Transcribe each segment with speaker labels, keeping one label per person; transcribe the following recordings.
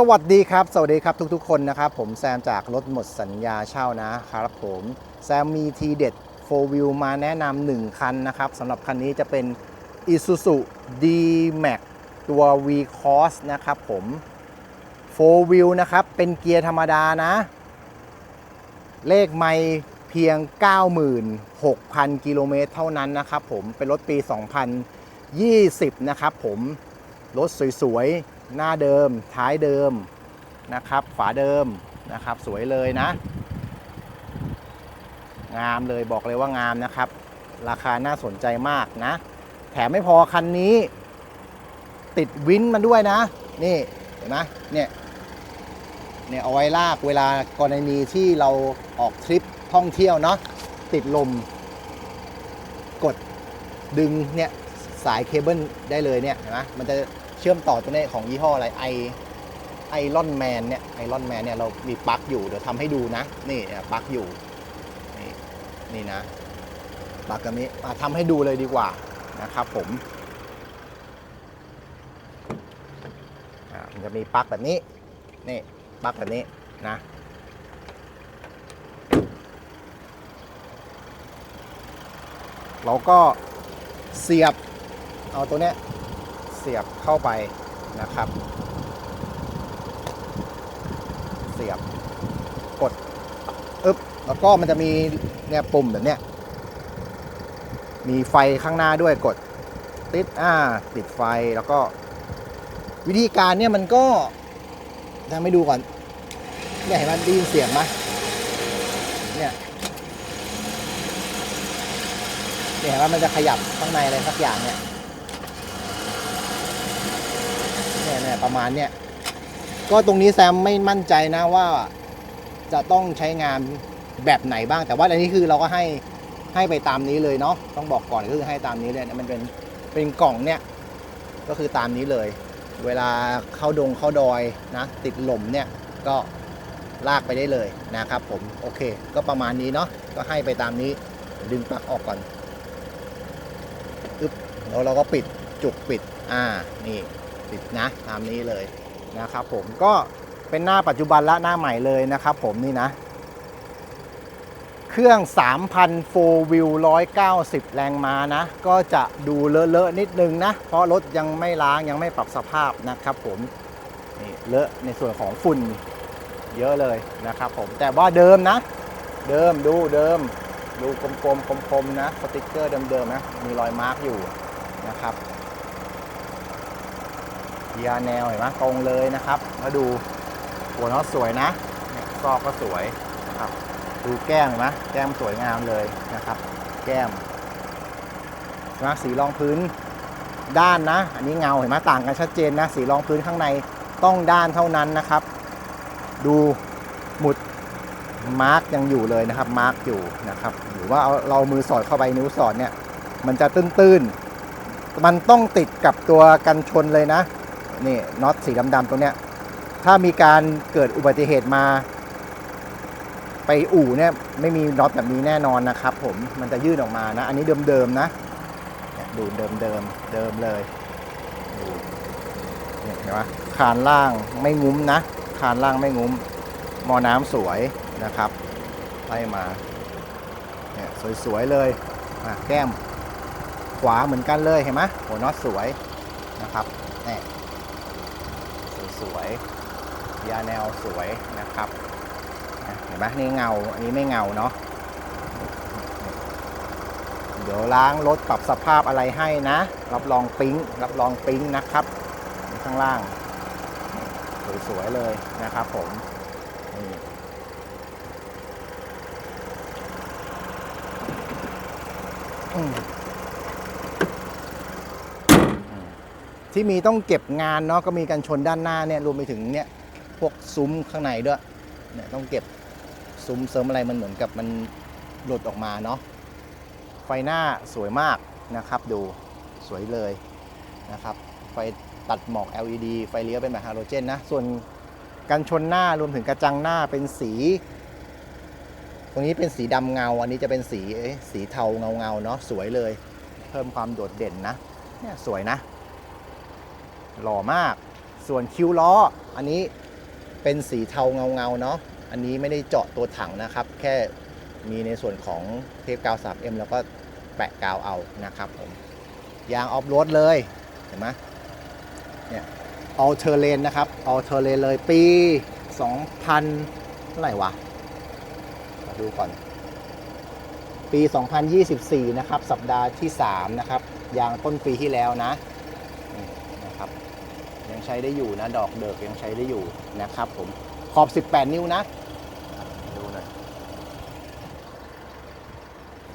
Speaker 1: สวัสดีครับ สวัสดีครับทุกๆ คนนะครับ ผมแซมจากรถหมดสัญญาเช่านะครับผมแซมมีทีเด็ด4 Wheel มาแนะนำหนึ่งคันนะครับสำหรับคันนี้จะเป็น Isuzu D-Max ตัว V Cross นะครับผม4 Wheel นะครับ เป็นเกียร์ธรรมดานะ เลขไม่เพียง 96,000 กิโลเมตรเท่านั้นนะครับผมเป็นรถปี 2020 นะครับผมรถสวยๆ หน้าเดิมท้ายเดิมนะครับ ฝาเดิมนะครับ สวยเลยนะ งามเลยบอกเลยว่างามนะครับ ราคาน่าสนใจมากนะ แถมไม่พอคันนี้ ติดวินมันด้วยนะ นี่เห็นไหมเนี่ยเนี่ยเอาไว้ลากเวลากรณีที่เราออกทริปท่องเที่ยวเนาะติดลม กดดึงเนี่ยสายเคเบิลได้เลยเนี่ยเห็นไหมมันจะ เชื่อมต่อตัวนี้ของยี่ห้ออะไรไอไอรอนแมนเนี่ยไอรอนแมนเนี่ยเรามีปลั๊กอยู่เดี๋ยวทำให้ดูนะ นี่ปลั๊กอยู่ นี่นี่นะปลั๊กกันนี้มาทำให้ดูเลยดีกว่านะครับผมมันจะมีปลั๊กแบบนี้นี่ปลั๊กแบบนี้นะเราก็เสียบเอาตัวเนี้ย สียบเข้าไปนะครับ เสียบกดอึ๊บแล้วก็มันจะมีเนี่ยปุ่มแบบเนี้ยมีไฟข้างหน้าด้วยกดติดอ่าติดไฟแล้วก็ วิธีการเนี่ยมันก็ทำให้ดูก่อนเนี่ยเห็นมันได้ยินเสียงไหมเนี่ยเนี่ยเห็นว่ามันจะขยับข้างในอะไรสักอย่างเนี่ย เนี่ยประมาณเนี่ยก็ตรงนี้แซมไม่มั่นใจนะว่าจะต้องใช้งานแบบไหนบ้างแต่ว่าอันนี้คือเราก็ให้ให้ไปตามนี้เลยเนาะต้องบอกก่อนก็คือให้ตามนี้เลยนะมันเป็นเป็นกล่องเนี่ยก็คือตามนี้เลย เวลาเข้าดงเข้าดอยนะ ติดหล่มเนี่ยก็ลากไปได้เลยนะครับผมโอเค ก็ประมาณนี้เนาะก็ให้ไปตามนี้ดึงปลั๊กออกก่อนแล้วเราก็ปิดจุกปิดอ่านี่ ปิดนะ ตามนี้เลยนะครับผมก็เป็นหน้าปัจจุบันและหน้าใหม่เลยนะครับผมนี่นะ เครื่อง 3,000 4 wheel 190 แรงม้านะ ก็จะดูเลอะๆนิดนึงนะ เพราะรถยังไม่ล้างยังไม่ปรับสภาพนะครับผมนี่เลอะในส่วนของฝุ่นเยอะเลยนะครับผมแต่ว่าเดิมนะ เดิมดูเดิมดูกลมๆคมๆนะสติกเกอร์เดิมๆนะมีรอยมาร์กอยู่นะครับ ยาแนวเห็นไหมตรงเลยนะครับ มาดูหัวน็อตสวยนะซอกก็สวยนะครับ ดูแก้มเห็นไหมแก้มสวยงามเลยนะครับ แก้มนะสีรองพื้นด้านนะ อันนี้เงาเห็นไหมต่างกันชัดเจนนะ สีรองพื้นข้างในต้องด้านเท่านั้นนะครับ ดูหมุดมาร์กยังอยู่เลยนะครับ มาร์กอยู่นะครับ หรือว่าเอาเรามือสอดเข้าไปนิ้วสอดเนี่ย มันจะตื้นๆ มันต้องติดกับตัวกันชนเลยนะ นี่น็อตสีดำๆตรงเนี้ยถ้ามีการเกิดอุบัติเหตุมา ไปอู่เนี่ยไม่มีน็อตแบบนี้แน่นอนนะครับ ผมมันจะยื่นออกมานะ อันนี้เดิมๆนะดูเดิมๆเดิมเลยเห็นไหมคานล่างไม่งุ้มนะคานล่างไม่งุ้มมอน้ำสวยนะครับไล่มาเนี่ยสวยๆเลยแก้มขวาเหมือนกันเลยเห็นไหมหัวน็อตสวยนะครับนี่ สวย ยาแนวสวยนะครับเห็นไหมนี่เงา อันนี้ไม่เงาเนาะเดี๋ยวล้างรถปรับสภาพอะไรให้นะ รับรองปิ๊งรับรองปิ๊งนะครับ ข้างล่างสวยๆเลยนะครับผมนี่อืมอืม ที่มีต้องเก็บงานเนาะก็มีกันชนด้านหน้าเนี่ยรวมไปถึงเนี่ยพวกซุ้มข้างในด้วยเนี่ยต้องเก็บซุ้มเสริมอะไรมันเหมือนกับมันหลุดออกมาเนาะไฟหน้าสวยมากนะครับ ดูสวยเลยนะครับ ไฟตัดหมอก LED ไฟเลี้ยวเป็นแบบฮาโลเจนนะส่วนกันชนหน้ารวมถึงกระจังหน้าเป็นสี ตรงนี้เป็นสีดำเงา อันนี้จะเป็นสีสีเทาเงาเงาเนาะสวยเลย เพิ่มความโดดเด่นนะเนี่ยสวยนะ หล่อมาก ส่วนคิ้วล้อ อันนี้เป็นสีเทาเงาเงาๆเนาะ อันนี้ไม่ได้เจาะตัวถังนะครับ แค่มีในส่วนของเทปกาว 3M แล้วก็แปะกาวเอานะครับผม ยางออฟโรดเลย เห็นไหมเนี่ย all terrain นะครับ all terrain เลยปี 2000เท่าไหร่วะมาดูก่อน ปี 2024 นะครับ สัปดาห์ที่ 3 นะครับ ยางต้นปีที่แล้วนะ ใช้ได้อยู่นะ ดอกเดิกยังใช้ได้อยู่นะครับผมขอบ 18 นิ้วนะดูหน่อย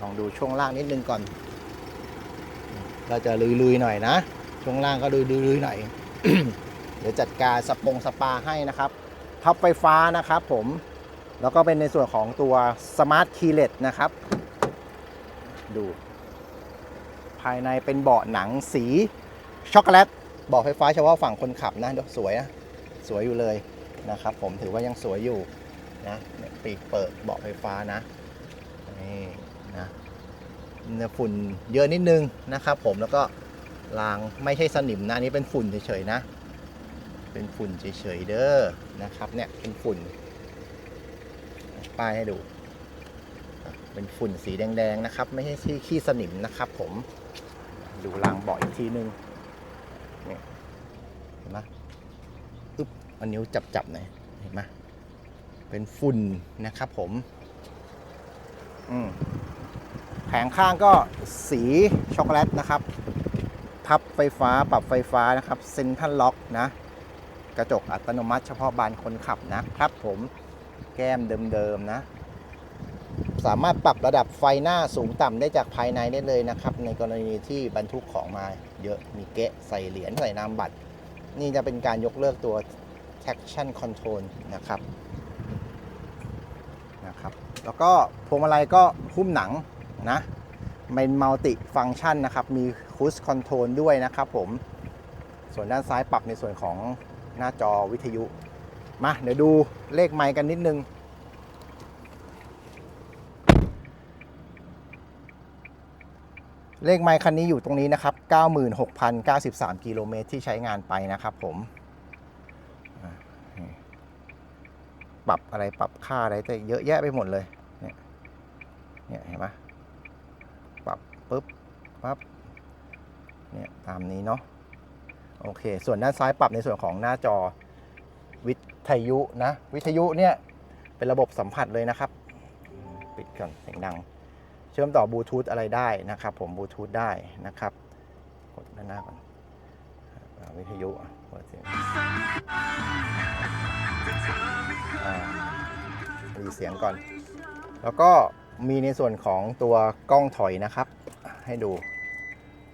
Speaker 1: ลองดูช่วงล่างนิดนึงก่อน ก็จะลุยๆหน่อยนะ ช่วงล่างก็ลุยๆหน่อย เดี๋ยวจัดการสปงสปาให้นะครับพับไฟฟ้านะครับผมแล้วก็เป็นในส่วนของตัว Smart Keyless นะครับ ดู ภายในเป็นเบาะหนังสีช็อกโกแลต บาะไฟฟ้าเฉพาะฝั่งคนขับนะดูสวยนะสวยอยู่เลยนะครับผมถือว่ายังสวยอยู่นะเนี่ยปีกเปิดเบาะไฟฟ้านะนี่นะฝุ่นเยอะนิดนึงนะครับผมแล้วก็รางไม่ใช่สนิมนะนี้เป็นฝุ่นเฉยๆนะ เป็นฝุ่นเฉยๆเด้อนะครับเนี่ยเป็นฝุ่น ป้ายให้ดู เป็นฝุ่นสีแดงๆนะครับ ไม่ใช่ขี้สนิมนะครับ ผมดูรางเบาะอีกทีนึงนี่เห็นไหมอึ๊บ เอานิ้วจับๆหน่อยเห็นไหมเป็นฝุ่นนะครับผมอืมแผงข้างก็สีช็อกโกแลตนะครับพับไฟฟ้าปรับไฟฟ้านะครับเซ็นทัลล็อกนะ กระจกอัตโนมัติเฉพาะบานคนขับนะครับผมแก้มเดิมๆนะ สามารถปรับระดับไฟหน้าสูงต่ำได้จากภายในได้เลยนะครับ ในกรณีที่บรรทุกของมาเยอะมีเกะใส่เหรียญใส่นามบัตร นี่จะเป็นการยกเลิกตัว traction control นะครับนะครับแล้วก็พวงมาลัยก็หุ้มหนังนะเป็นมัลติฟัง c t ชันนะครับ มีคูสคอนโทรลด้วยนะครับผม ส่วนด้านซ้ายปรับในส่วนของหน้าจอวิทยุ มาเดี๋ยวดูเลขไมค์กันนิดนึง เลขไมค์คันนี้อยู่ตรงนี้นะครับ 96,093 กิโลเมตรที่ใช้งานไปนะครับผมอะนี่ ปรับอะไรปรับค่าอะไรแต่เยอะแยะไปหมดเลย เนี่ย เนี่ยเห็นไหมปรับปุ๊บปั๊บ เนี่ยตามนี้เนาะ โอเค ส่วนด้านซ้ายปรับในส่วนของหน้าจอวิทยุนะ วิทยุเนี่ยเป็นระบบสัมผัสเลยนะครับ ปิดก่อนเสียงดัง เชื่อมต่อบลูทูธอะไรได้นะครับผมบลูทูธได้นะครับ กดด้านหน้าก่อนวิทยุเปิดเสียง มีเสียงก่อน แล้วก็มีในส่วนของตัวกล้องถอยนะครับ ให้ดู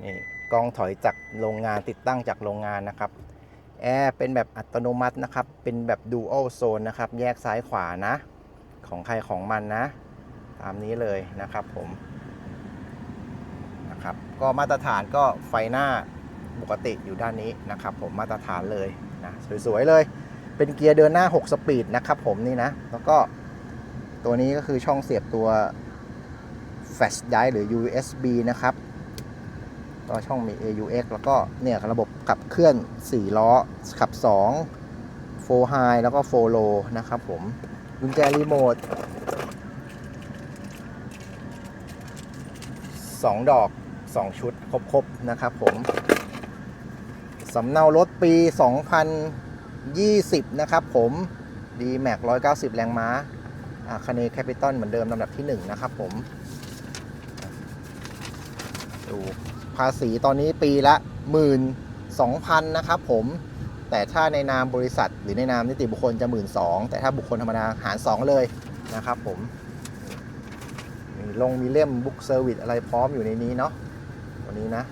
Speaker 1: นี่กล้องถอยจากโรงงานติดตั้งจากโรงงานนะครับแอร์เป็นแบบอัตโนมัตินะครับ เป็นแบบ Dual Zone นะครับ แยกซ้ายขวานะ ของใครของมันนะ ตามนี้เลยนะครับผมนะครับ ก็มาตรฐานก็ไฟหน้าปกติอยู่ด้านนี้นะครับ ผมมาตรฐานเลยนะสวยๆเลย เป็นเกียร์เดินหน้า 6 สปีดนะครับผมนี่นะ แล้วก็ ตัวนี้ก็คือช่องเสียบตัว Flash Drive หรือ USB นะครับ ก็ช่องมี AUX แล้วก็เนี่ยระบบขับเคลื่อน 4 ล้อ ขับ 2 4 High แล้วก็4 Low นะครับผมกุญแจรีโมท2 ดอก 2 ชุด ครบ ๆ นะครับผมสำเนารถปี 2020 นะครับผม d m a x 190 แรงม้า คาเนแคปิตอลเหมือนเดิมลำดับที่ 1 นะครับผม ดูภาษีตอนนี้ปีละ 12,000 นะครับผม แต่ถ้าในนามบริษัทหรือในนามนิติบุคคลจะ 12,000แต่ถ้าบุคคลธรรมดาหาร 2 เลยนะครับผม มีลงมีเล่มบุ๊กเซอร์วิสอะไรพร้อมอยู่ในนี้เนาะวันนี้นะ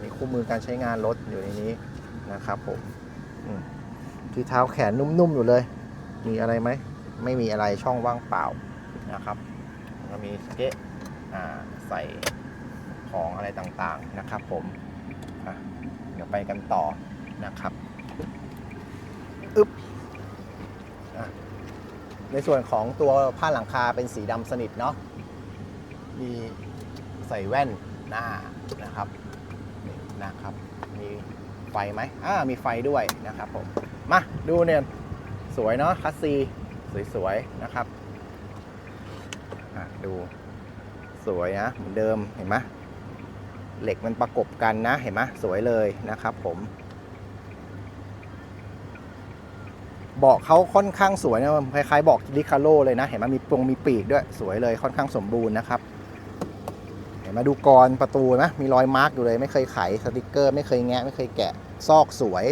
Speaker 1: มีคู่มือการใช้งานรถอยู่ในนี้นะครับผมมที่เท้าแขนนุ่มๆอยู่เลย มีอะไรไหม ไม่มีอะไรช่องว่างเปล่านะครับก็มีสเกะอ่าใส่ของอะไรต่างๆนะครับ ผมเดี๋ยวไปกันต่อนะครับอึ๊บอในส่วนของตัวผ้าหลังคาเป็นสีดำสนิทเนาะมีใส่แว่นหน้านะครับนี่นะครับ มีไฟไหมอ่ามีไฟด้วยนะครับผม มาดูเนี่ย สวยเนาะคัสซี สวยๆนะครับดูสวยนะเหมือนเดิมเห็นไหมเหล็กมันประกบกันนะเห็นไหมสวยเลยนะครับ ผมเบาะเขาค่อนข้างสวยนะคล้ายๆบอกลิคาโลเลยนะเห็นไหมมีปรงมีปีกด้วยสวยเลยค่อนข้างสมบูรณ์นะครับ เห็นไหมาดูกรประตูนะมีรอยมาร์กอยู่เลยไม่เคยไขสติกเกอร์ ไม่เคยแงะไม่เคยแกะซอกสวย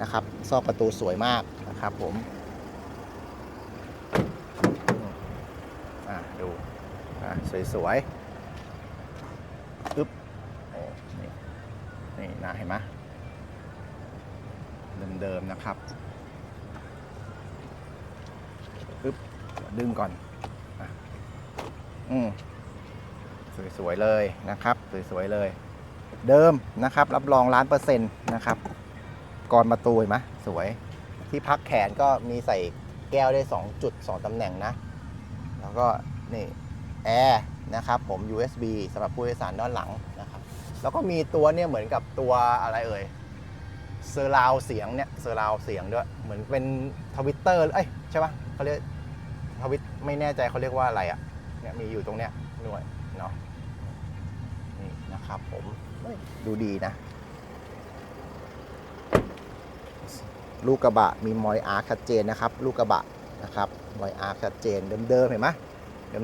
Speaker 1: นะครับ ซอกประตูสวยมากนะครับผมอะ ดูอะสวยๆปึ๊บโอ้นี่นี่นะเห็นไหมเดิมๆนะครับปึ๊บดึงก่อนอืมสวยๆเลยนะครับ สวยๆเลย เดิมนะครับ รับรองล้านเปอร์เซ็นต์นะครับกรประตูเห็นไหมสวย ที่พักแขนก็มีใส่แก้วได้ 2 จุด 2ตำแหน่งนะ แล้วก็ นี่แอร์นะครับผม USB สำหรับผู้โดยสารด้านหลังนะครับ แล้วก็มีตัวเนี่ยเหมือนกับตัวอะไรเอ่ยเซอร์ราวเสียงเนี่ยเซอร์ราวเสียงด้วย เหมือนเป็นทวิตเตอร์เอ้ยใช่ปะเขาเรียกทวิตไม่แน่ใจเขาเรียกว่าอะไรอะ่ะเนี่ยมีอยู่ตรงเนี้ยด้วยเนาะนี่นะครับผมดูดีนะ ลูกกระบะมีมอยอาร์ชัดเจนนะครับ ลูกกระบะนะครับมอยอาร์ชัดเจนเดิมๆเห็นไหม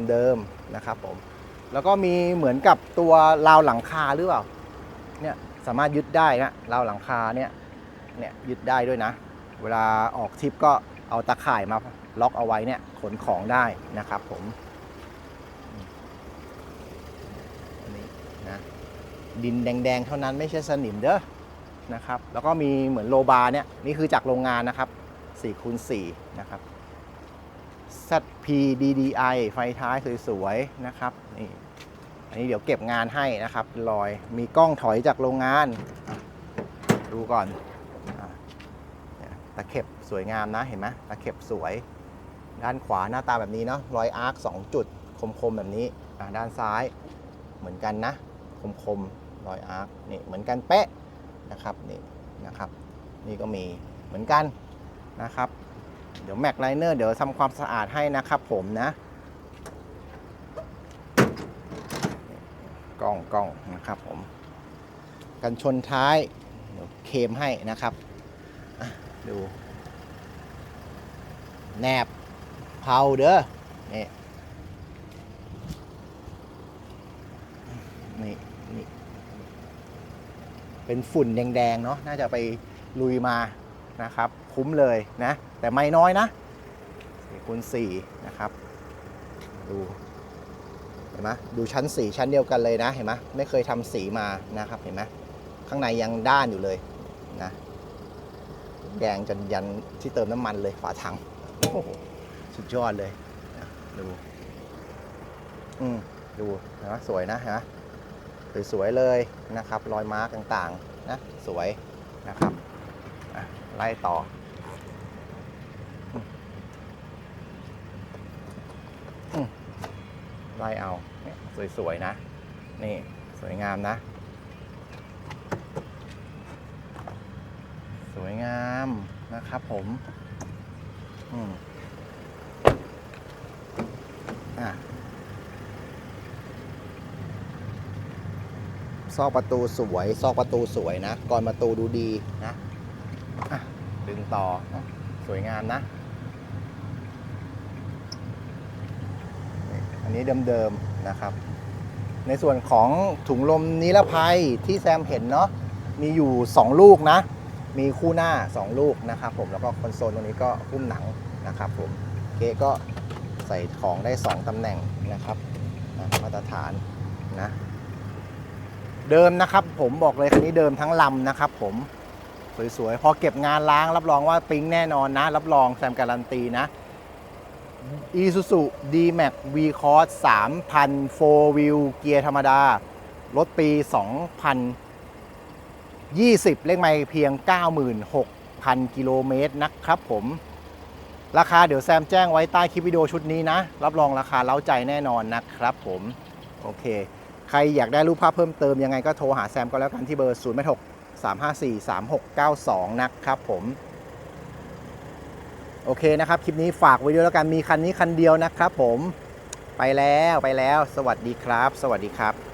Speaker 1: เดิมๆนะครับผมแล้วก็มีเหมือนกับตัวราวหลังคาหรือเปล่าเนี่ยสามารถยึดได้นะราวหลังคาเนี่ยเนี่ยยึดได้ด้วยนะ เวลาออกทริปก็เอาตะข่ายมาล็อกเอาไว้เนี่ยขนของได้นะครับผมนนี้นะดินแดงๆ เท่านั้นไม่ใช่สนิมเด้อนะครับ แล้วก็มีเหมือนโลบาร์เนี่ยนี่คือจากโรงงานนะครับ4คูณ4นะครับ z DDI ไฟท้ายสวยๆนะครับนี่อันนี้เดี๋ยวเก็บงานให้นะครับเป็นรอยมีกล้องถอยจากโรงงาน ดูก่อนตะเข็บสวยงามนะเห็นไหมตะเข็บสวย ด้านขวาหน้าตาแบบนี้เนาะรอยอาร์ค2จุดคมๆแบบนี้ด้านซ้ายเหมือนกันนะ คมๆรอยอาร์คนี่เหมือนกันเป๊ะนะครับนี่นะครับ นี่ก็มีเหมือนกันนะครับ เดี๋ยวแม็กไลเนอร์เดี๋ยวทำความสะอาดให้นะครับผมนะกล้องกล้องนะครับผม กันชนท้ายเดี๋ยวเคมให้นะครับดูแนบเผาเด้อนี่นี่นี่เป็นฝุ่นแดงๆเนาะน่าจะไปลุยมา นะครับ คุ้มเลยนะ แต่ไม่น้อยนะ4คูณ4นะครับ ดูเห็นไหมดูชั้นสีชั้นเดียวกันเลยนะ เห็นไหมไม่เคยทำสีมานะครับ เห็นไหมข้างในยังด้านอยู่เลยนะ แดงจนยันที่เติมน้ำมันเลยฝาถังโอ้โหสุดยอดเลยนะดูอืมดูเห็นไหมสวยนะเห็นไหมสวยๆเลยนะครับ รอยมาร์กต่างๆ นะ สวยนะครับ ไล่ต่อ ไล่เอาเนี่ยสวย ๆ นะ นี่สวยงามนะ สวยงามนะครับผมอืมอะซอกประตูสวย ซอกประตูสวยนะกรอนประตูดูดีนะ ดึงต่อ สวยงามนะ อันนี้เดิมๆนะครับ ในส่วนของถุงลมนิรภัยที่แซมเห็นเนาะ มีอยู่ 2 ลูกนะ มีคู่หน้า 2 ลูกนะครับผม แล้วก็คอนโซลตรงนี้ก็หุ้มหนังนะครับผมเกก็ใส่ของได้ 2ตำแหน่งนะครับนะมาตรฐานนะ เดิมนะครับผมบอกเลยคันนี้เดิมทั้งลำนะครับผม สวยๆ พอเก็บงานล้างรับรองว่าปิ๊งแน่นอนนะ รับรองแซมการันตีนะ Isuzu D-Max V-Cross 3,000 4 Wheel เกียร์ธรรมดา รถปี 2020 เลขไม่เพียง 96,000 กิโลเมตรนะครับผม ราคาเดี๋ยวแซมแจ้งไว้ใต้คลิปวิดีโอชุดนี้นะ รับรองราคาเล้าใจแน่นอนนะครับผม โอเค ใครอยากได้รูปภาพเพิ่มเติมยังไงก็โทรหาแซมก็แล้วกันที่เบอร์ 0 6 3 5 4 3 6 9 2 นะครับผม โอเคนะครับ คลิปนี้ฝากไว้ด้วยแล้วกันมีคันนี้คันเดียวนะครับผมไปแล้วไปแล้ว สวัสดีครับ สวัสดีครับ